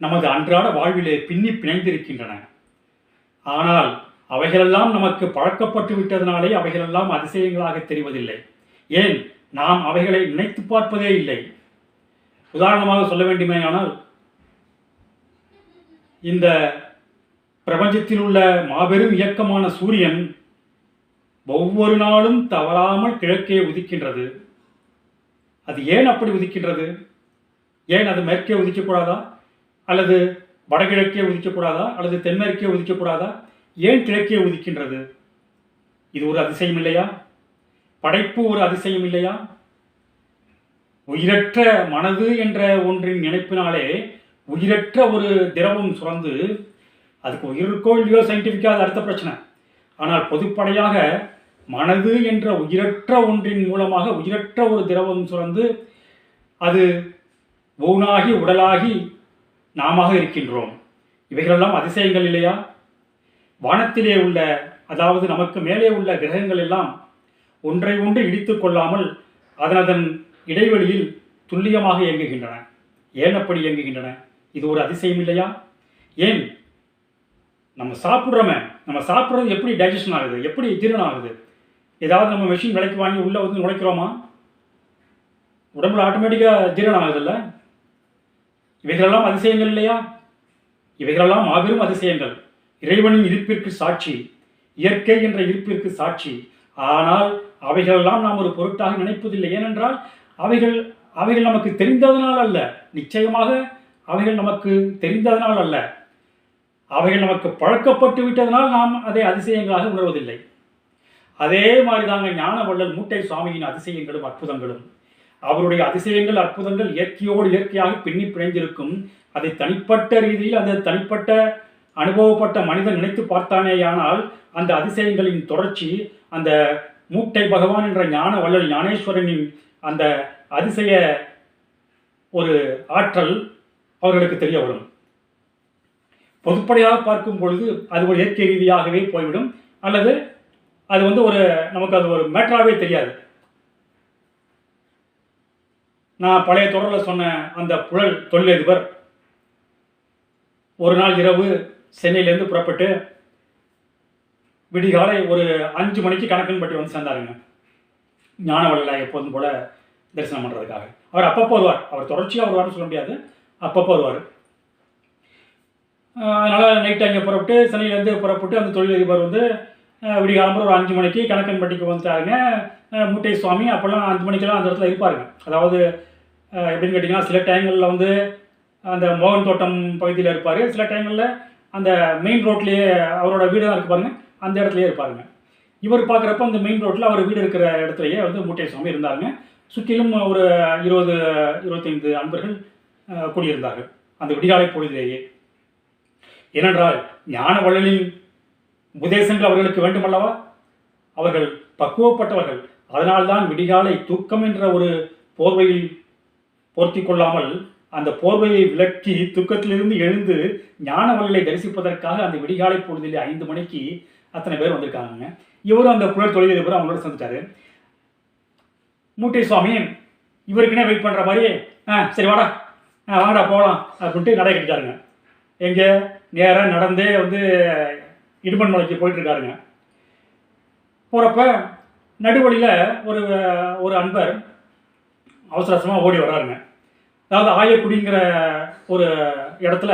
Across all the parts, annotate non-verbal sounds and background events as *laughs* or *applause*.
நமது அன்றாட வாழ்விலே பின்னி பிணைந்திருக்கின்றன. ஆனால் அவைகளெல்லாம் நமக்கு பழக்கப்பட்டு விட்டதனாலே அவைகளெல்லாம் அதிசயங்களாக தெரிவதில்லை. ஏன்? நாம் அவைகளை நினைத்து பார்ப்பதே இல்லை. உதாரணமாக சொல்ல வேண்டுமேயானால் இந்த பிரபஞ்சத்தில் உள்ள மாபெரும் இயக்கமான சூரியன் ஒவ்வொரு நாளும் தவறாமல் கிழக்கே உதிக்கின்றது. அது ஏன் அப்படி உதிக்கின்றது? ஏன் அது மேற்கே உதிக்கக்கூடாதா? அல்லது வடகிழக்கே உதிக்கக்கூடாதா? அல்லது தென்மேற்கே உதிக்கக்கூடாதா? ஏன் கிழக்கே உதிக்கின்றது? இது ஒரு அதிசயம் இல்லையா? படைப்பு ஒரு அதிசயம் இல்லையா? உயிரற்ற மனது என்ற ஒன்றின் நினைப்பினாலே உயிரற்ற ஒரு திரவம் சுரந்து அதுக்கு உயிர் இருக்கோ இல்லையோ சயின்டிஃபிக்காக அது அடுத்த பிரச்சனை. ஆனால் பொதுப்படையாக மனது என்ற உயிரற்ற ஒன்றின் மூலமாக உயிரற்ற ஒரு திரவம் சுரந்து அது ஊனாகி உடலாகி நாமாக இருக்கின்றோம். இவைகளெல்லாம் அதிசயங்கள் இல்லையா? வானத்திலே உள்ள அதாவது நமக்கு மேலே உள்ள கிரகங்கள் எல்லாம் ஒன்றை ஒன்று இடித்து கொள்ளாமல் அதன் அதன் இடைவெளியில் துல்லியமாக இயங்குகின்றன. ஏன் அப்படி இயங்குகின்றன? இது ஒரு அதிசயம் இல்லையா? ஏன்? நம்ம சாப்பிட்றோமே. நம்ம சாப்பிட்றது எப்படி டைஜஷன் ஆகுது? எப்படி ஜீரணம் ஆகுது? ஏதாவது நம்ம மெஷின் விலைக்கு வாங்கி உள்ளே வந்து நுழைக்கிறோமா? உடம்புல ஆட்டோமேட்டிக்காக ஜீரணம் ஆகுதுல்ல இவைகளெல்லாம் அதிசயங்கள் இல்லையா? இவைகளெல்லாம் மாபெரும் அதிசயங்கள். இறைவனின் இருப்பிற்கு சாட்சி இயற்கை என்ற இருப்பிற்கு சாட்சி. ஆனால் அவைகளெல்லாம் நாம் ஒரு பொருட்டாக நினைப்பதில்லை. ஏனென்றால் அவைகள் அவைகள் நமக்கு தெரிந்ததனால் அல்ல. நிச்சயமாக அவைகள் நமக்கு தெரிந்ததனால் அல்ல. அவைகள் நமக்கு பழக்கப்பட்டு விட்டதனால் நாம் அதை அதிசயங்களாக உணர்வதில்லை. அதே மாதிரி தாங்க ஞானவள்ளல் மூட்டை சுவாமியின் அதிசயங்களும் அற்புதங்களும். அவருடைய அதிசயங்கள் அற்புதங்கள் இயற்கையோடு இயற்கையாக பின்னி பிணைந்திருக்கும். அதை தனிப்பட்ட ரீதியில் அந்த தனிப்பட்ட அனுபவப்பட்ட மனிதன் நினைத்து பார்த்தானேயானால் அந்த அதிசயங்களின் தொடர்ச்சி அந்த மூட்டை பகவான் என்ற ஞான வள்ளல் ஞானேஸ்வரனின் அந்த அதிசய ஒரு ஆற்றல் அவர்களுக்கு தெரிய வரும் பொதுப்படையாக பார்க்கும் பொழுது அது ஒரு இயற்கை ரீதியாகவே போய்விடும். அல்லது அது வந்து ஒரு நமக்கு அது ஒரு மேட்டராகவே தெரியாது. நான் பழைய தொடரில் சொன்ன அந்த புழல் தொழிலதிபர் ஒரு நாள் இரவு சென்னையிலேருந்து புறப்பட்டு விடிகாலை ஒரு அஞ்சு மணிக்கு கணக்கன்பட்டி வந்து சேர்ந்தாருங்க. ஞானவள்ளலை எப்போதும் போல தரிசனம் பண்ணுறதுக்காக அவர் அப்பப்போ வருவார். அவர் தொடர்ச்சியாக வருவார்னு சொல்ல முடியாது. அப்பப்போ வருவார். அதனால் நைட்டு அங்கே புறப்பட்டு சென்னையிலேருந்து புறப்பட்டு அந்த தொழிலதிபர் வந்து விடிகாலம்பரம் ஒரு அஞ்சு மணிக்கு கணக்கன்பட்டிக்கு வந்துட்டாருங்க. முட்டை சுவாமி அப்போல்லாம் அஞ்சு மணிக்கெல்லாம் அந்த இடத்துல இருப்பாருங்க. அதாவது எப்படின்னு கேட்டிங்கன்னா சில டைங்களில் வந்து அந்த மோகன் தோட்டம் பகுதியில் இருப்பார். சில டைங்களில் அந்த மெயின் ரோட்லேயே அவரோட வீடு தான் இருக்கு அந்த இடத்துலையே இருப்பாருங்க. இவர் பார்க்குறப்ப அந்த மெயின் ரோட்டில் அவர் வீடு இருக்கிற இடத்துலையே வந்து மூட்டை சுவாமி இருந்தாருங்க. சுற்றிலும் ஒரு இருபது இருபத்தைந்து அன்பர்கள் கூடியிருந்தார்கள். அந்த விடிகாலை பொழுதிலேயே. ஏனென்றால் ஞான வள்ளலின் உபதேசங்கள் அவர்களுக்கு வேண்டுமல்லவா? அவர்கள் பக்குவப்பட்டவர்கள். அதனால்தான் விடிகாலை தூக்கம் என்ற ஒரு போர்வையில் போர்த்தி கொள்ளாமல் அந்த போர்வையை விலக்கி துக்கத்திலிருந்து எழுந்து ஞானவல்லை தரிசிப்பதற்காக அந்த விடிகாலை பொழுதில் ஐந்து மணிக்கு அத்தனை பேர் வந்திருக்காங்க இவரும் அந்த புழல் தொழிலதிபர் அவங்களோட சேர்ந்துட்டாரு. மூட்டை சுவாமி இவருக்குன்னே வெயிட் பண்ணுற மாதிரி ஆ சரி வாடா. ஆ வாங்கடா போகலாம் அப்படின்ட்டு நடை கட்டிட்டாருங்க. எங்கே நேராக நடந்தே வந்து இடுமன் மலைக்கு போயிட்டுருக்காருங்க. போகிறப்ப நடுவழியில் ஒரு ஒரு அன்பர் அவசர அவசரமாக ஓடி வர்றாருங்க. அதாவது ஆயக்குடிங்கிற ஒரு இடத்துல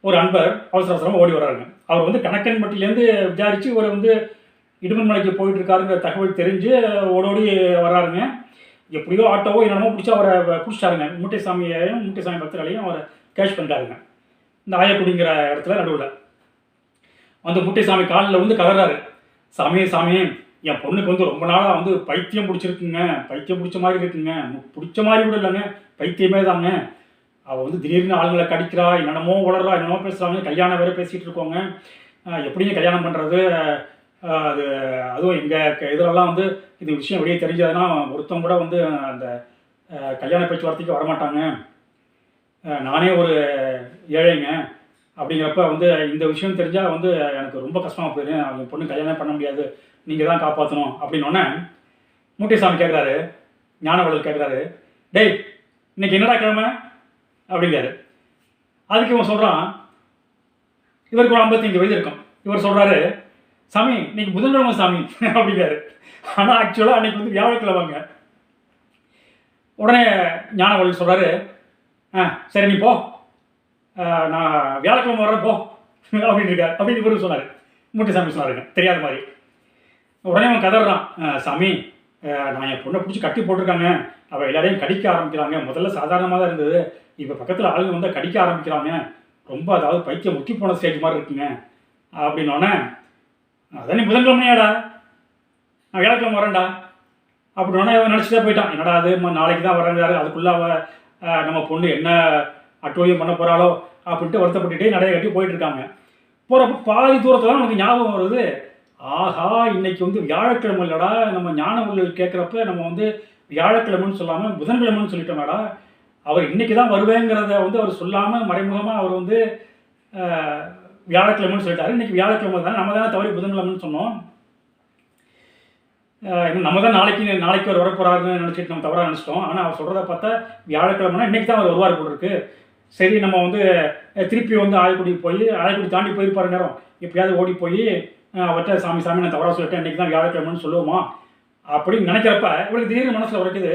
ஒரு அன்பர் அவசர அவசரமாக ஓடி வர்றாருங்க. அவர் வந்து கணக்கன்பட்டிலேருந்து விசாரித்து இவர் வந்து இடுமன்மலைக்கு போயிட்டு இருக்காருங்கிற தகவல் தெரிஞ்சு ஓடோடி வர்றாருங்க. எப்படியோ ஆட்டோவோ என்னென்னமோ பிடிச்சி அவரை பிடிச்சாருங்க மூட்டைசாமியையும் மூட்டைசாமி பக்தர்களையும் அவரை கேஷ் பண்ணிட்டாருங்க. இந்த ஆயக்குடிங்கிற இடத்துல நடுவில். அந்த முட்டைசாமி காலில் வந்து கதறாரு. சாமி சாமி என் பொண்ணுக்கு வந்து ரொம்ப நாளாக வந்து பைத்தியம் பிடிச்சிருக்குங்க. பைத்தியம் பிடிச்ச மாதிரி இருக்குங்க. பிடிச்ச மாதிரி கூட இல்லைங்க. பைத்தியமே தாங்க. அவள் வந்து திடீர்னு ஆளுங்களை கடிக்கிறா என்னென்னமோ உளறா என்னென்னமோ பேசுகிறாங்க கல்யாணம் வேறு பேசிகிட்டு இருக்கோங்க. எப்படிங்க கல்யாணம் பண்ணுறது அது அதுவும் எங்கள் இதிலெல்லாம் வந்து இது விஷயம் வெளியே தெரிஞ்சதுன்னா ஒருத்தவங்க கூட வந்து அந்த கல்யாண பேச்சுவார்த்தைக்கு வரமாட்டாங்க. நானே ஒரு ஏழைங்க. அப்படிங்கிறப்ப வந்து இந்த விஷயம் தெரிஞ்சால் வந்து எனக்கு ரொம்ப கஷ்டமாக போயிடும் அவங்க பொண்ணு கல்யாணம் பண்ண முடியாது. நீங்கள் தான் காப்பாற்றணும் அப்படின்னோடனே மூட்டைசாமி கேட்குறாரு ஞானவளர் கேட்குறாரு டேய் இன்னைக்கு என்னடா கிழமை? அப்படிங்கிறாரு. அதுக்கு இவன் சொல்கிறான் இவருக்கு ஒரு ஐம்பத்தஞ்சு வயது இருக்கும். இவர் சொல்கிறாரு சாமி இன்னைக்கு புதன்கிழமை சாமி. *laughs* அப்படிங்கிறாரு. ஆனால் ஆக்சுவலாக அன்னைக்கு வந்து வியாழக்கிழமைங்க. உடனே ஞானவழி சொல்கிறாரு ஆ சரி நீ போ. நான் வியாழக்கிழமை வர்றப்போ அப்படின்னு இருக்கார் அப்படின்னு இவரும் சொன்னார். மூட்டைசாமி சொன்னாருங்க. தெரியாத மாதிரி. உடனே அவன் கதறான். சாமி நான் என் பொண்ணை பிடிச்சி கட்டி போட்டிருக்காங்க. அவள் எல்லாரையும் கடிக்க ஆரம்பிக்கிறாங்க. முதல்ல சாதாரணமாக தான் இருந்தது. இப்போ பக்கத்தில் ஆளுங்க வந்தால் கடிக்க ஆரம்பிக்கிறாங்க. ரொம்ப அதாவது பைத்தியம் முக்கி போன ஸ்டேஜ் மாதிரி இருக்குங்க. அப்படின்னோடனே அதான் நீ புதன்கிழமையாடா? நான் வியாழக்கிழமை வரேன்டா அப்படின்னோடனே அவன் நினச்சிட்டே போயிட்டான். என்னடா அது? நாளைக்கு தான் வரேங்கிறாரு அதுக்குள்ளே அவள் நம்ம பொண்ணு என்ன அட்டோயம் பண்ண போகிறாளோ அப்படின்ட்டு வருத்தப்பட்டுட்டே நடைய கட்டி போயிட்டு இருக்காங்க போகிறப்ப பாதி தூரத்தில் தான் நமக்கு ஞாபகம் வருது. ஆஹா இன்னைக்கு வந்து வியாழக்கிழமை இல்லடா நம்ம ஞான உள்ளல் கேட்குறப்ப நம்ம வந்து வியாழக்கிழமைன்னு சொல்லாமல் புதன்கிழமைன்னு சொல்லிட்டோம்டா. அவர் இன்னைக்கு தான் வருவேங்கிறத வந்து அவர் சொல்லாமல் மறைமுகமாக அவர் வந்து வியாழக்கிழமைன்னு சொல்லிட்டாரு. இன்னைக்கு வியாழக்கிழமை தானே நம்ம தானே தவறி புதன்கிழமைன்னு சொன்னோம். நம்ம தான் நாளைக்கு நாளைக்கு அவர் வரப்போறாருன்னு நினச்சிட்டு நம்ம தவறாக நினச்சிட்டோம். ஆனால் அவர் சொல்கிறத பார்த்தா வியாழக்கிழமைனா இன்னைக்கு தான் அவர் வருவார் போல சரி நம்ம வந்து திருப்பி வந்து ஆயக்குடி போய் ஆயக்குடி தாண்டி போயிருப்பாரு நேரம். எப்படியாவது ஓடி போய் அவர்கிட்ட சாமி சாமி நான் தவறாக சொல்லிட்டேன் இன்றைக்கி தான் வியாழக்கிழமைன்னு சொல்லுவோமா? அப்படின்னு நினைக்கிறப்ப இவருக்கு திடீர்னு மனசில் உரைக்குது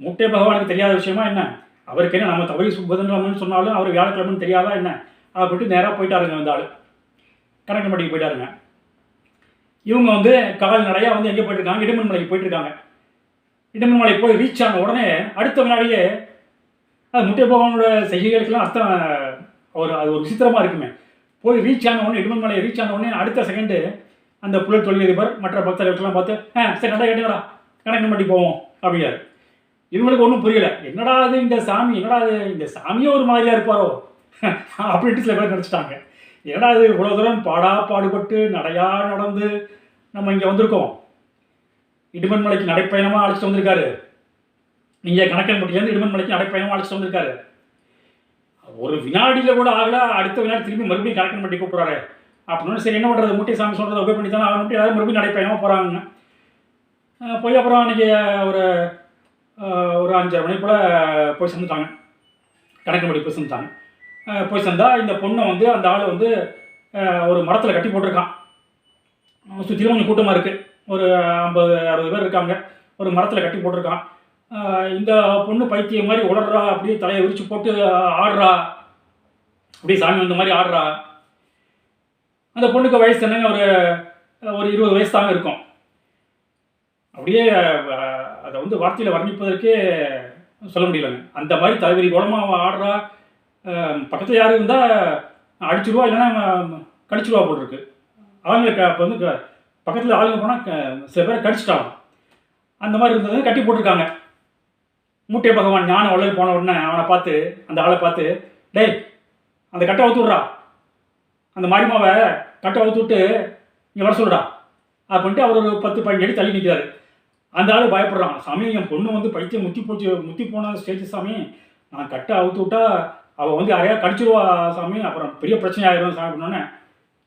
முட்டை பகவானுக்கு தெரியாத விஷயமா என்ன? அவருக்கு என்ன நம்ம தவறி புதன்கிழமைன்னு சொன்னாலும் அவர் வியாழக்கிழமைன்னு தெரியாதா என்ன? அப்படின்ட்டு நேராக போயிட்டாருங்க அந்த ஆள். கணக்கன்பட்டிக்கு போயிட்டாருங்க. இவங்க வந்து கால் நிறையா வந்து எங்கே போயிட்டுருக்காங்க இடுமன் மலைக்கு போயிட்டுருக்காங்க இடுமன் மலைக்கு போய் ரீச் ஆன உடனே அடுத்த வினாடியே அது முட்டை பகவானோட செய்கைகளுக்கெல்லாம் அர்த்தம் ஒரு அது ஒரு விசித்திரமாக இருக்குமே. போய் ரீச் ஆன உடனே இடுமன் மலையை ரீச் ஆன உடனே அடுத்த செகண்டு அந்த புலர் தொழிலதிபர் மற்ற பக்தர்களுக்கெல்லாம் பார்த்து ஆ சரி நல்லா கேட்டேடா கணக்கு பண்ணி போவோம் அப்படிங்கிறாரு இவங்களுக்கு ஒன்றும் புரியலை. என்னடா அது இந்த சாமி என்னடா அது இந்த சாமியே ஒரு மாதிரியாக இருப்பாரோ? *laughs* அப்படின்ட்டு சில பேர் நினச்சிட்டாங்க. என்னடா இது இவ்வளோ தூரம் பாடா பாடுபட்டு நடையா நடந்து நம்ம இங்கே வந்திருக்கோம்? இடுமன் மலைக்கு நடைப்பயணமாக அழைச்சிட்டு வந்திருக்காரு. நீங்கள் கணக்கன்பட்டிலேருந்து இடுமன் மலைக்கு நடைப்பயணமாக அழைச்சிட்டு வந்திருக்காரு. ஒரு வினாடியில் கூட ஆகல அடுத்த வினாடி திரும்பி மறுபடியும் கணக்கன்பட்டி கூப்பிட்றாரு அப்படின்னு சரி என்ன பண்ணுறது மூட்டை சாமி சொல்கிறத ஒபே பண்ணி தானே ஆகணும் எல்லாரும் மறுபடியும் நடைப்பயணமாக போகிறாங்க போய் அப்புறம் அன்றைக்கி ஒரு ஒரு அஞ்சரை மணி போல் போய் சேர்ந்துட்டாங்க கணக்கன்படி போய் சேர்ந்துட்டாங்க போய் சேர்ந்தால் இந்த பொண்ணை வந்து அந்த ஆள் வந்து ஒரு மரத்தில் கட்டி போட்டிருக்கான். சுற்றிலும் கொஞ்சம் கூட்டமாக இருக்குது ஒரு ஐம்பது அறுபது பேர் இருக்காங்க. ஒரு மரத்தில் கட்டி போட்டிருக்கான். இந்த பொண்ணு பைத்தியம் மாதிரி உளறா அப்படியே தலையை விரிச்சு போட்டு ஆடுறா. அப்படியே சாமி வந்த மாதிரி ஆடுறா. அந்த பொண்ணுக்கு வயசு என்னங்க? ஒரு ஒரு இருபது வயசு தாங்க இருக்கும். அப்படியே அதை வந்து வார்த்தையில் வர்ணிப்பதற்கே சொல்ல முடியலங்க. அந்த மாதிரி தலைவரி குணமாக அவன் ஆடுறா. பக்கத்தில் யார் யாரும் இருந்தால் அடிச்சிருவா இல்லைன்னா கடிச்சிருவா போட்டிருக்கு ஆளுங்களுக்கு அப்போ வந்து பக்கத்தில் ஆளுங்க போனால் சில பேரை கடிச்சிட்டாங்க. அந்த மாதிரி இருந்தது கட்டி போட்டிருக்காங்க. மூட்டை பகவான் ஞான வள்ளல் போன உடனே அவனை பார்த்து அந்த ஆளை பார்த்து டேய் அந்த கட்டை அவுத்து விட்றா. அந்த மாரிமாவை கட்டை அவுத்து நீ இங்கே வர அது அப்படின்ட்டு அவர் ஒரு பத்து பதினஞ்சு அடி தள்ளி நிற்கிறாரு அந்த ஆள் பயப்படுறான். சாமி என் பொண்ணு வந்து பைத்தியம் முத்தி போச்சு முத்தி போன ஸ்டேஜ் சாமி. நான் கட்டை அவுத்து விட்டா அவள் வந்து யாரையா கடிச்சிருவா சாமி. அப்புறம் பெரிய பிரச்சனை ஆயிரும் சாமி. அப்படின்னோடனே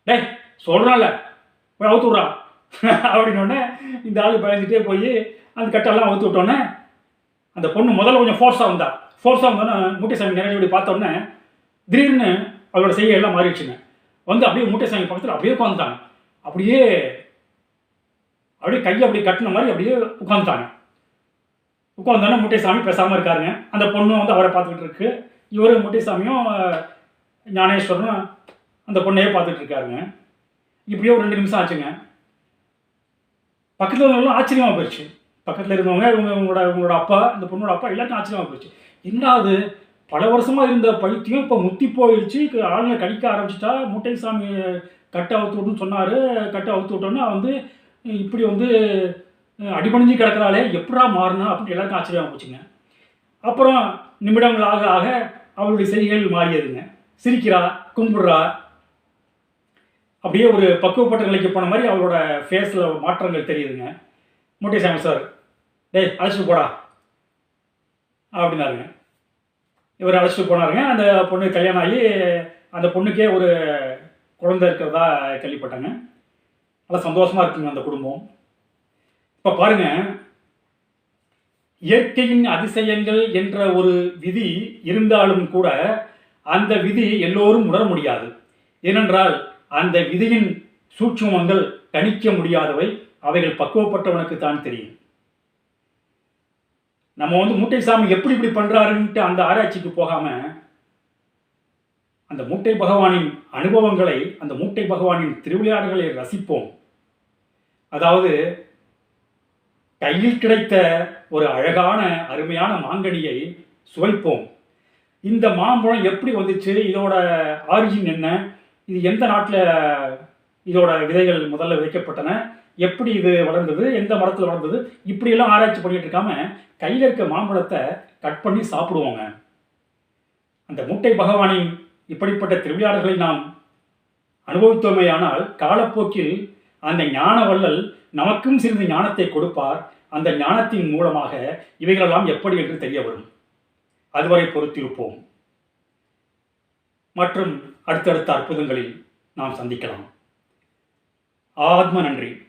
டேய் சொல்கிறான்ல போய் அவுத்து விட்றா. *laughs* அப்படின்னோடனே இந்த ஆள் பயந்துட்டே போய் அந்த கட்டெல்லாம் அவுத்து விட்டோன்னே அந்த பொண்ணு முதல்ல கொஞ்சம் ஃபோர்ஸாக வந்தா. ஃபோர்ஸாக வந்தோன்னே மூட்டைசாமி நேரடி இப்படி திடீர்னு அவளோட செய்கை எல்லாம் மாறிடுச்சுங்க. வந்து அப்படியே மூட்டைசாமி பக்கத்தில் அப்படியே உட்காந்துட்டாங்க அப்படியே அப்படியே கையை அப்படி கட்டின மாதிரி அப்படியே உட்காந்துட்டாங்க உட்காந்தோன்னே மூட்டைசாமி பேசாமல் இருக்காருங்க. அந்த பொண்ணும் வந்து அவரை பார்த்துக்கிட்டு இருக்கு. இவரு மூட்டைசாமியும் ஞானேஸ்வரனும் அந்த பொண்ணையே பார்த்துட்டு இருக்காருங்க. இப்படியே ஒரு ரெண்டு நிமிஷம் ஆச்சுங்க. பக்கத்தில் இருந்தவங்களும் ஆச்சரியமாக போயிடுச்சு பக்கத்தில் இருந்தவங்க இவங்க இவங்களோட இவங்களோட அப்பா இந்த பொண்ணோட அப்பா எல்லாத்தையும் ஆச்சரியமாக போச்சு. என்ன அது பல வருஷமாக இருந்த பைத்தியம் இப்போ முத்தி போயிடுச்சு. ஆளுங்க கடிக்க ஆரம்பிச்சிட்டா முட்டை சாமி கட்டை அவுத்து விட்டுன்னு சொன்னார். கட்டை அவுத்து விட்டோன்னா வந்து இப்படி வந்து அடிபணிஞ்சு கிடக்கிறாளே எப்படா மாறினா அப்படின்னு எல்லாருக்கும் ஆச்சரியமாக போச்சுங்க. அப்புறம் நிமிடங்கள் ஆக ஆக அவளுடைய செய்கைகள் மாறியதுங்க. சிரிக்கிறா கும்பிட்றா. அப்படியே ஒரு பக்குவப்பட்ட நிலைக்கு போன மாதிரி அவளோட ஃபேஸில் மாற்றங்கள் தெரியுதுங்க. முட்டை சாமி சார் டேய் அழைச்சிட்டு போடா. அப்படின்னாருங்க. இவர் அழைச்சிட்டு போனாருங்க. அந்த பொண்ணு கல்யாணம் ஆகி அந்த பொண்ணுக்கே ஒரு குழந்தை இருக்கிறதா கேள்விப்பட்டாங்க. நல்லா சந்தோஷமாக இருக்குங்க அந்த குடும்பம். இப்போ பாருங்க. இயற்கையின் அதிசயங்கள் என்ற ஒரு விதி இருந்தாலும் கூட அந்த விதி எல்லோரும் உணர முடியாது. ஏனென்றால் அந்த விதியின் சூட்சுமங்கள் கணிக்க முடியாதவை. அவைகள் பக்குவப்பட்டவனுக்கு தான் தெரியும். நம்ம வந்து மூட்டை சாமி எப்படி இப்படி பண்ணுறாருன்ட்டு அந்த ஆராய்ச்சிக்கு போகாமல் அந்த மூட்டை பகவானின் அனுபவங்களை அந்த மூட்டை பகவானின் திருவிளையாடுகளை ரசிப்போம். அதாவது கையில் கிடைத்த ஒரு அழகான அருமையான மாங்கனியை சுவைப்போம். இந்த மாம்பழம் எப்படி வந்துச்சு? இதோட ஆரிஜின் என்ன? இது எந்த நாட்டில் இதோட விதைகள் முதல்ல விதைக்கப்பட்டன? எப்படி இது வளர்ந்தது? எந்த மரத்தில் வளர்ந்தது? இப்படியெல்லாம் ஆராய்ச்சி பண்ணிட்டு இருக்காம கையில் இருக்க மாம்பழத்தை கட் பண்ணி சாப்பிடுவோங்க. அந்த முட்டை பகவானின் இப்படிப்பட்ட திருவிளையாடல்களை நாம் அனுபவித்தோமேயானால் காலப்போக்கில் அந்த ஞான வள்ளல் நமக்கும் சிறிது ஞானத்தை கொடுப்பார். அந்த ஞானத்தின் மூலமாக இவைகளெல்லாம் எப்படி என்று தெரிய வரும் அதுவரை பொறுத்திருப்போம். மற்றும் அடுத்தடுத்த அற்புதங்களில் நாம் சந்திக்கலாம். ஆத்ம நன்றி.